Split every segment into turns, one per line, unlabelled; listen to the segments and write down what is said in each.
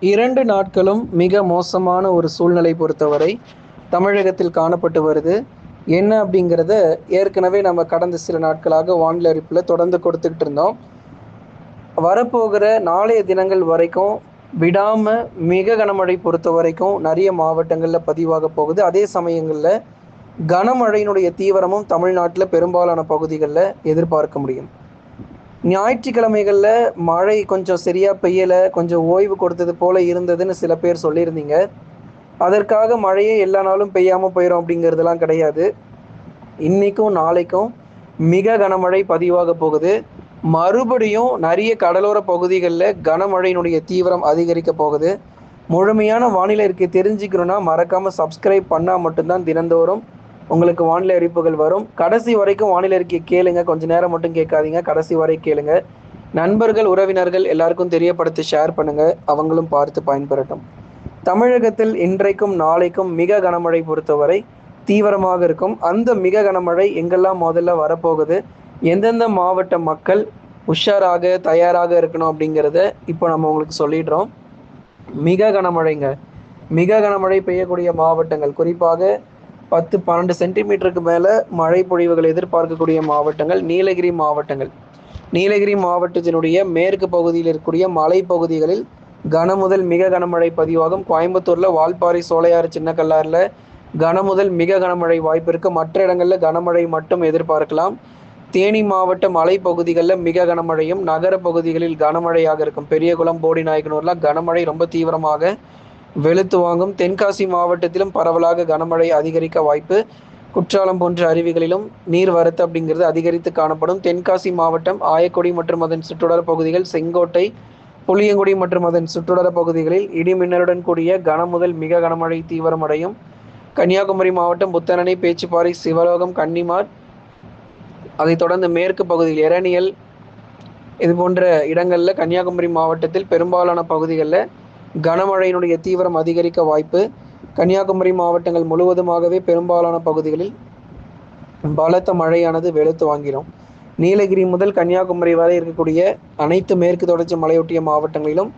இரண்டு நாட்களும் மிக மோசமான ஒரு சூழ்நிலை பொறுத்தவரை தமிழகத்தில் காணப்பட்டு வருது. என்ன அப்படிங்கிறத ஏற்கனவே நம்ம கடந்த சில நாட்களாக வானிலை அறிப்பில் தொடர்ந்து கொடுத்துக்கிட்டு இருந்தோம். வரப்போகிற நாளைய தினங்கள் வரைக்கும் விடாமல் மிக கனமழை பொறுத்த வரைக்கும் நிறைய மாவட்டங்களில் பதிவாக போகுது. அதே சமயங்களில் கனமழையினுடைய தீவிரமும் தமிழ்நாட்டில் பெரும்பாலான பகுதிகளில் எதிர்பார்க்க முடியும். ஞாயிற்றுக்கிழமைகளில் மழை கொஞ்சம் சரியாக பெய்யலை கொஞ்சம் ஓய்வு கொடுத்தது போல் இருந்ததுன்னு சில பேர் சொல்லியிருந்தீங்க. அதற்காக மழையே எல்லா நாளும் பெய்யாமல் போயிடும் அப்படிங்கிறதுலாம் கிடையாது. இன்றைக்கும் நாளைக்கும் மிக கனமழை பதிவாக போகுது. மறுபடியும் நிறைய கடலோர பகுதிகளில் கனமழையினுடைய தீவிரம் அதிகரிக்க போகுது. முழுமையான வானிலை இருக்கு தெரிஞ்சுக்கணும்னா மறக்காமல் சப்ஸ்கிரைப் பண்ணால் மட்டும்தான் தினந்தோறும் உங்களுக்கு வானிலை அறிவிப்புகள் வரும். கடைசி வரைக்கும் வானிலை அறிக்கை கேளுங்க. கொஞ்ச நேரம் மட்டும் கேட்காதீங்க. கடைசி வரை கேளுங்க. நண்பர்கள் உறவினர்கள் எல்லாருக்கும் தெரியப்படுத்தி ஷேர் பண்ணுங்க. அவங்களும் பார்த்து பயன்பெறட்டும். தமிழகத்தில் இன்றைக்கும் நாளைக்கும் மிக கனமழை பொறுத்தவரை தீவிரமாக இருக்கும். அந்த மிக கனமழை எங்கெல்லாம் முதல்ல வரப்போகுது? எந்தெந்த மாவட்ட மக்கள் உஷாராக தயாராக இருக்கணும் அப்படிங்கிறத இப்போ நம்ம உங்களுக்கு சொல்லிடுறோம். மிக கனமழைங்க. மிக கனமழை பெய்யக்கூடிய மாவட்டங்கள். குறிப்பாக பத்து பன்னெண்டு சென்டிமீட்டருக்கு மேலே மழை பொழிவுகள் எதிர்பார்க்கக்கூடிய மாவட்டங்கள் நீலகிரி மாவட்டங்கள். நீலகிரி மாவட்டத்தினுடைய மேற்கு பகுதியில் இருக்கக்கூடிய மலைப்பகுதிகளில் கனமுதல் மிக கனமழை பதிவாகும். கோயம்புத்தூரில் வால்பாறை சோலையாறு சின்னக்கல்லாரில் கனமுதல் மிக கனமழை வாய்ப்பு இருக்கு. மற்ற இடங்களில் கனமழை மட்டும் எதிர்பார்க்கலாம். தேனி மாவட்ட மலைப்பகுதிகளில் மிக கனமழையும் நகர பகுதிகளில் கனமழையாக இருக்கும். பெரியகுளம் போடி நாயக்கனூர்லாம் கனமழை ரொம்ப தீவிரமாக வெளுத்து வாங்கும் தென்காசி மாவட்டத்திலும் பரவலாக கனமழை அதிகரிக்க வாய்ப்பு. குற்றாலம் போன்ற அருவிகளிலும் நீர்வரத்து அப்படிங்கிறது அதிகரித்து காணப்படும். தென்காசி மாவட்டம் ஆயக்குடி மற்றும் அதன் சுற்றுலா பகுதிகள் செங்கோட்டை புளியங்குடி மற்றும் அதன் சுற்றுலா பகுதிகளில் இடிமின்னலுடன் கூடிய கனமுதல் மிக கனமழை தீவிரமடையும் கன்னியாகுமரி மாவட்டம் புத்தனணை பேச்சுப்பாறை சிவலோகம் கன்னிமார் அதைத் தொடர்ந்து மேற்கு பகுதியில் எரணியல் இது போன்ற இடங்களில் கன்னியாகுமரி மாவட்டத்தில் பெரும்பாலான பகுதிகளில் கனமழையினுடைய தீவிரம் அதிகரிக்க வாய்ப்பு கன்னியாகுமரி மாவட்டங்கள் முழுவதுமாகவே பெரும்பாலான பகுதிகளில் பலத்த மழையானது வெளுத்து வாங்கிடும். நீலகிரி முதல் கன்னியாகுமரி வரை இருக்கக்கூடிய அனைத்து மேற்கு தொடர்ச்சி மலையொட்டிய மாவட்டங்களிலும்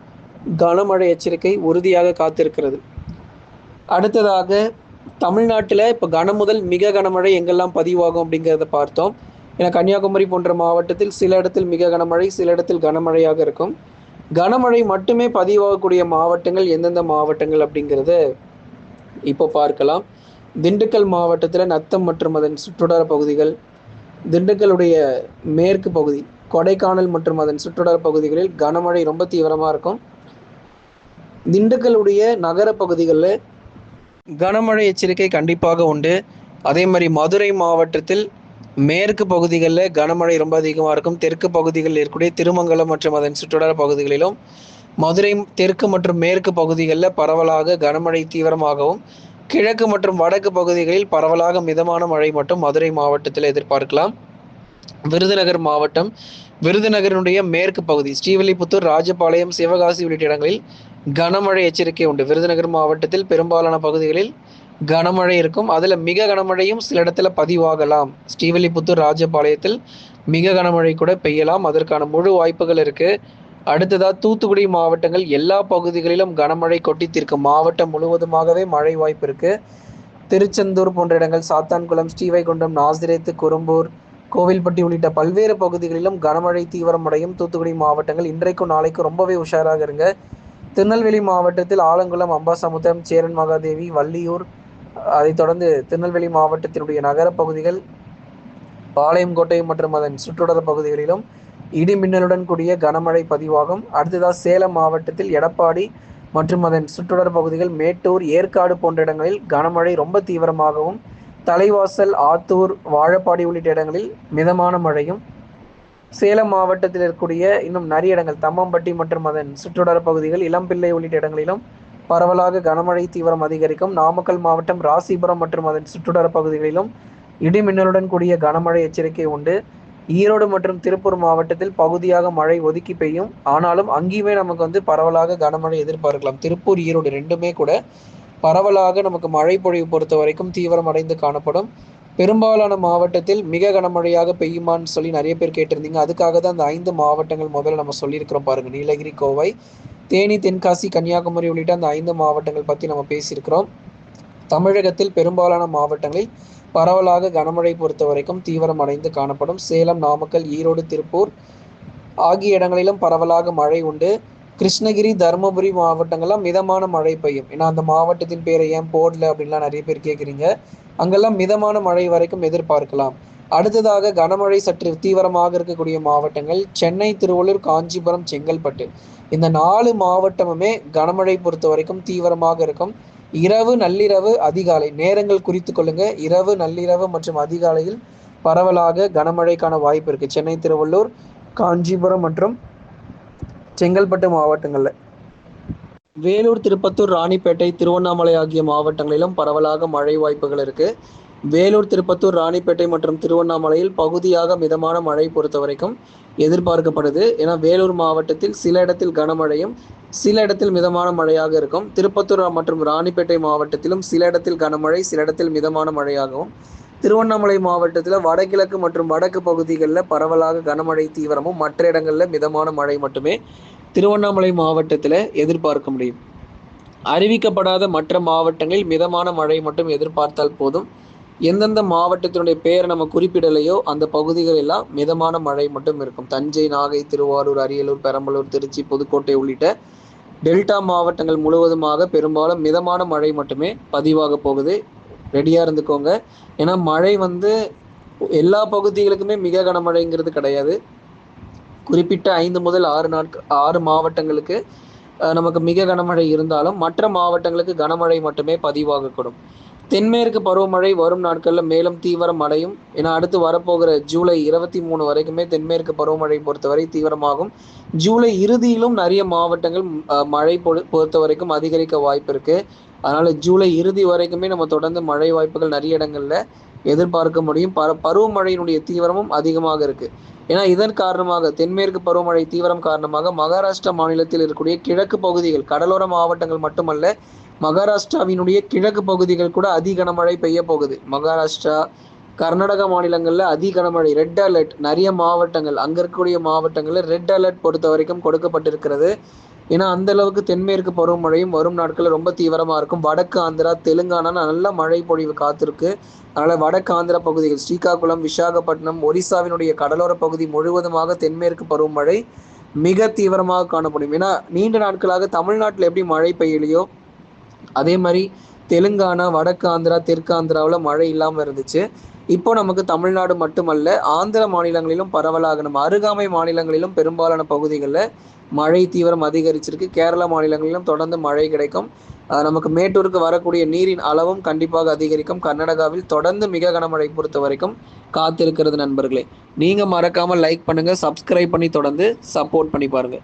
கனமழை எச்சரிக்கை உறுதியாக காத்திருக்கிறது. அடுத்ததாக தமிழ்நாட்டில் இப்போ கன முதல் மிக கனமழை எங்கெல்லாம் பதிவாகும் அப்படிங்கிறத பார்த்தோம். ஏன்னா கன்னியாகுமரி போன்ற மாவட்டத்தில் சில இடத்தில் மிக கனமழை சில இடத்தில் கனமழையாக இருக்கும். கனமழை மட்டுமே பதிவாகக்கூடிய மாவட்டங்கள் எந்தெந்த மாவட்டங்கள் அப்படிங்கிறத இப்போ பார்க்கலாம். திண்டுக்கல் மாவட்டத்தில் நத்தம் மற்றும் அதன் சுற்றுவட்டார பகுதிகள் திண்டுக்கலுடைய மேற்கு பகுதி கொடைக்கானல் மற்றும் அதன் சுற்றுவட்டார பகுதிகளில் கனமழை ரொம்ப தீவிரமாக இருக்கும். திண்டுக்கலுடைய நகர பகுதிகளில் கனமழை எச்சரிக்கை கண்டிப்பாக உண்டு. அதே மாதிரி மதுரை மாவட்டத்தில் மேற்கு பகுதிகளில் கனமழை ரொம்ப அதிகமாக இருக்கும். தெற்கு பகுதிகளில் இருக்கக்கூடிய திருமங்கலம் மற்றும் அதன் சுற்றுலா பகுதிகளிலும் மதுரை தெற்கு மற்றும் மேற்கு பகுதிகளில் பரவலாக கனமழை தீவிரமாகவும் கிழக்கு மற்றும் வடக்கு பகுதிகளில் பரவலாக மிதமான மழை மட்டும் மதுரை மாவட்டத்தில் எதிர்பார்க்கலாம். விருதுநகர் மாவட்டம் விருதுநகரினுடைய மேற்கு பகுதி ஸ்ரீவில்லிபுத்தூர் ராஜபாளையம் சிவகாசி உள்ளிட்ட இடங்களில் கனமழை எச்சரிக்கை உண்டு. விருதுநகர் மாவட்டத்தில் பெரும்பாலான பகுதிகளில் கனமழை இருக்கும். அதில் மிக கனமழையும் சில இடத்துல பதிவாகலாம். ஸ்ரீவில்லிபுத்தூர் ராஜபாளையத்தில் மிக கனமழை கூட பெய்யலாம். அதற்கான முழு வாய்ப்புகள் இருக்கு. அடுத்ததா தூத்துக்குடி மாவட்டங்கள். எல்லா பகுதிகளிலும் கனமழை கொட்டி தீர்க்கும் மாவட்டம் முழுவதுமாகவே மழை வாய்ப்பு இருக்கு. திருச்செந்தூர் போன்ற இடங்கள் சாத்தான்குளம் ஸ்ரீவைகுண்டம் நாசிரேத்து குறும்பூர் கோவில்பட்டி உள்ளிட்ட பல்வேறு பகுதிகளிலும் கனமழை தீவிரமடையும் தூத்துக்குடி மாவட்டங்கள். இன்றைக்கும் நாளைக்கும் ரொம்பவே உஷாராக இருங்க. திருநெல்வேலி மாவட்டத்தில் ஆலங்குளம் அம்பாசமுத்திரம் சேரன் மகாதேவி வள்ளியூர் அதைத் தொடர்ந்து திருநெல்வேலி மாவட்டத்தினுடைய நகரப்பகுதிகள் பாளையங்கோட்டை மற்றும் அதன் சுற்றுடர பகுதிகளிலும் இடி மின்னலுடன் கூடிய கனமழை பதிவாகும். அடுத்ததாக சேலம் மாவட்டத்தில் எடப்பாடி மற்றும் அதன் சுற்றுடர் பகுதிகள் மேட்டூர் ஏற்காடு போன்ற இடங்களில் கனமழை ரொம்ப தீவிரமாகவும் தலைவாசல் ஆத்தூர் வாழப்பாடி உள்ளிட்ட இடங்களில் மிதமான மழையும். சேலம் மாவட்டத்தில் இருக்கக்கூடிய இன்னும் நிறைய இடங்கள் தம்மம்பட்டி மற்றும் அதன் சுற்றுடர பகுதிகள் இளம்பிள்ளை உள்ளிட்ட இடங்களிலும் பரவலாக கனமழை தீவிரம் அதிகரிக்கும். நாமக்கல் மாவட்டம் ராசிபுரம் மற்றும் அதன் சுற்றுடர பகுதிகளிலும் இடி மின்னலுடன் கூடிய கனமழை எச்சரிக்கை உண்டு. ஈரோடு மற்றும் திருப்பூர் மாவட்டத்தில் பகுதியாக மழை ஒதுக்கி பெய்யும். ஆனாலும் அங்கேயுமே நமக்கு வந்து பரவலாக கனமழை எதிர்பார்க்கலாம். திருப்பூர் ஈரோடு ரெண்டுமே கூட பரவலாக நமக்கு மழை பொழிவு பொறுத்த வரைக்கும் தீவிரம் அடைந்து காணப்படும். பெரும்பாலான மாவட்டத்தில் மிக கனமழையாக பெய்யுமான்னு சொல்லி நிறைய பேர் கேட்டிருந்தீங்க. அதுக்காக தான் அந்த ஐந்து மாவட்டங்கள் முதல்ல நம்ம சொல்லியிருக்கிறோம் பாருங்க. நீலகிரி கோவை தேனி தென்காசி கன்னியாகுமரி உள்ளிட்ட அந்த ஐந்து மாவட்டங்கள் பற்றி நம்ம பேசியிருக்கிறோம். தமிழகத்தில் பெரும்பாலான மாவட்டங்களில் பரவலாக கனமழை பொறுத்த வரைக்கும் தீவிரம் அடைந்து காணப்படும். சேலம் நாமக்கல் ஈரோடு திருப்பூர் ஆகிய இடங்களிலும் பரவலாக மழை உண்டு. கிருஷ்ணகிரி தருமபுரி மாவட்டங்கள்லாம் மிதமான மழை பெய்யும். ஏன்னா அந்த மாவட்டத்தின் பேரை ஏன் போடல அப்படின்லாம் நிறைய பேர் கேட்குறீங்க அங்கெல்லாம் மிதமான மழை வரைக்கும் எதிர்பார்க்கலாம். அடுத்ததாக கனமழை சற்று தீவிரமாக இருக்கக்கூடிய மாவட்டங்கள் சென்னை திருவள்ளூர் காஞ்சிபுரம் செங்கல்பட்டு. இந்த நாலு மாவட்டமுமே கனமழை பொறுத்த வரைக்கும் தீவிரமாக இருக்கும். இரவு நள்ளிரவு அதிகாலை நேரங்கள் குறித்து கொள்ளுங்க. இரவு நள்ளிரவு மற்றும் அதிகாலையில் பரவலாக கனமழைக்கான வாய்ப்பு இருக்கு. சென்னை திருவள்ளூர் காஞ்சிபுரம் மற்றும் செங்கல்பட்டு மாவட்டங்கள்ல. வேலூர் திருப்பத்தூர் ராணிப்பேட்டை திருவண்ணாமலை ஆகிய மாவட்டங்களிலும் பரவலாக மழை வாய்ப்புகள் இருக்கு. வேலூர் திருப்பத்தூர் ராணிப்பேட்டை மற்றும் திருவண்ணாமலையில் பகுதியாக மிதமான மழை பொறுத்த வரைக்கும் எதிர்பார்க்கப்படுது. ஏன்னா வேலூர் மாவட்டத்தில் சில இடத்தில் கனமழையும் சில இடத்தில் மிதமான மழையாக இருக்கும். திருப்பத்தூர் மற்றும் ராணிப்பேட்டை மாவட்டத்திலும் சில இடத்தில் கனமழை சில இடத்தில் மிதமான மழையாகவும். திருவண்ணாமலை மாவட்டத்தில் வடகிழக்கு மற்றும் வடக்கு பகுதிகளில் பரவலாக கனமழை தீவிரமும் மற்ற இடங்களில் மிதமான மழை மட்டுமே திருவண்ணாமலை மாவட்டத்தில் எதிர்பார்க்க முடியும். அறிவிக்கப்படாத மற்ற மாவட்டங்களில் மிதமான மழை மட்டும் எதிர்பார்த்தால் போதும். எந்தெந்த மாவட்டத்தினுடைய பெயரை நம்ம குறிப்பிடலையோ அந்த பகுதிகள் எல்லாம் மிதமான மழை மட்டும் இருக்கும். தஞ்சை நாகை திருவாரூர் அரியலூர் பெரம்பலூர் திருச்சி புதுக்கோட்டை உள்ளிட்ட டெல்டா மாவட்டங்கள் முழுவதுமாக பெரும்பாலும் மிதமான மழை மட்டுமே பதிவாக போகுது. ரெடியாக இருந்துக்கோங்க. ஏன்னா மழை வந்து எல்லா பகுதிகளுக்குமே மிக கனமழைங்கிறது கிடையாது. குறிப்பிட்ட ஐந்து முதல் ஆறு நாட்கள் ஆறு மாவட்டங்களுக்கு நமக்கு மிக கனமழை இருந்தாலும் மற்ற மாவட்டங்களுக்கு கனமழை மட்டுமே பதிவாகக்கூடும். தென்மேற்கு பருவமழை வரும் நாட்களில் மேலும் தீவிரம் அடையும். ஏன்னா அடுத்து வரப்போகிற ஜூலை இருபத்தி மூணு வரைக்குமே தென்மேற்கு பருவமழை பொறுத்தவரை தீவிரமாகும். ஜூலை இறுதியிலும் நிறைய மாவட்டங்கள் மழை பொறுத்த வரைக்கும் அதிகரிக்க வாய்ப்பு இருக்கு. அதனால ஜூலை இறுதி வரைக்குமே நம்ம தொடர்ந்து மழை வாய்ப்புகள் நிறைய இடங்கள்ல எதிர்பார்க்க முடியும். பர பருவமழையினுடைய தீவிரமும் அதிகமாக இருக்கு. ஏன்னா இதன் காரணமாக தென்மேற்கு பருவமழை தீவிரம் காரணமாக மகாராஷ்டிரா மாநிலத்தில் இருக்கக்கூடிய கிழக்கு பகுதிகள் கடலோர மாவட்டங்கள் மட்டுமல்ல மகாராஷ்டிராவினுடைய கிழக்கு பகுதிகள் கூட அதி கனமழை பெய்ய போகுது. மகாராஷ்டிரா கர்நாடகா மாநிலங்களில் அதி கனமழை ரெட் அலர்ட் நிறைய மாவட்டங்கள் அங்கே இருக்கக்கூடிய மாவட்டங்களில் ரெட் அலர்ட் பொறுத்த வரைக்கும் கொடுக்கப்பட்டிருக்கிறது. ஏன்னா அந்த அளவுக்கு தென்மேற்கு பருவமழையும் வரும் நாட்களில் ரொம்ப தீவிரமாக இருக்கும். வடக்கு ஆந்திரா தெலுங்கானா நல்ல மழை பொழிவு காத்திருக்கு. அதனால் வடக்கு ஆந்திரா பகுதிகள் ஸ்ரீகாகுளம் விசாகப்பட்டினம் ஒரிசாவினுடைய கடலோர பகுதி முழுவதுமாக தென்மேற்கு பருவமழை மிக தீவிரமாக காணப்படும். ஏன்னா நீண்ட நாட்களாக தமிழ்நாட்டில் எப்படி மழை பெய்யலையோ அதே மாதிரி தெலுங்கானா வடக்கு ஆந்திரா தெற்கு ஆந்திராவில் மழை இல்லாமல் இருந்துச்சு. இப்போ நமக்கு தமிழ்நாடு மட்டுமல்ல ஆந்திர மாநிலங்களிலும் பரவலாக நம்ம அருகாமை மாநிலங்களிலும் பெரும்பாலான பகுதிகளில் மழை தீவிரம் அதிகரிச்சிருக்கு. கேரள மாநிலங்களிலும் தொடர்ந்து மழை கிடைக்கும். நமக்கு மேட்டூருக்கு வரக்கூடிய நீரின் அளவும் கண்டிப்பாக அதிகரிக்கும். கர்நாடகாவில் தொடர்ந்து மிக கனமழை பொறுத்த வரைக்கும் காத்திருக்கிறது நண்பர்களே. நீங்க மறக்காம லைக் பண்ணுங்க சப்ஸ்கிரைப் பண்ணி தொடர்ந்து சப்போர்ட் பண்ணி பாருங்க.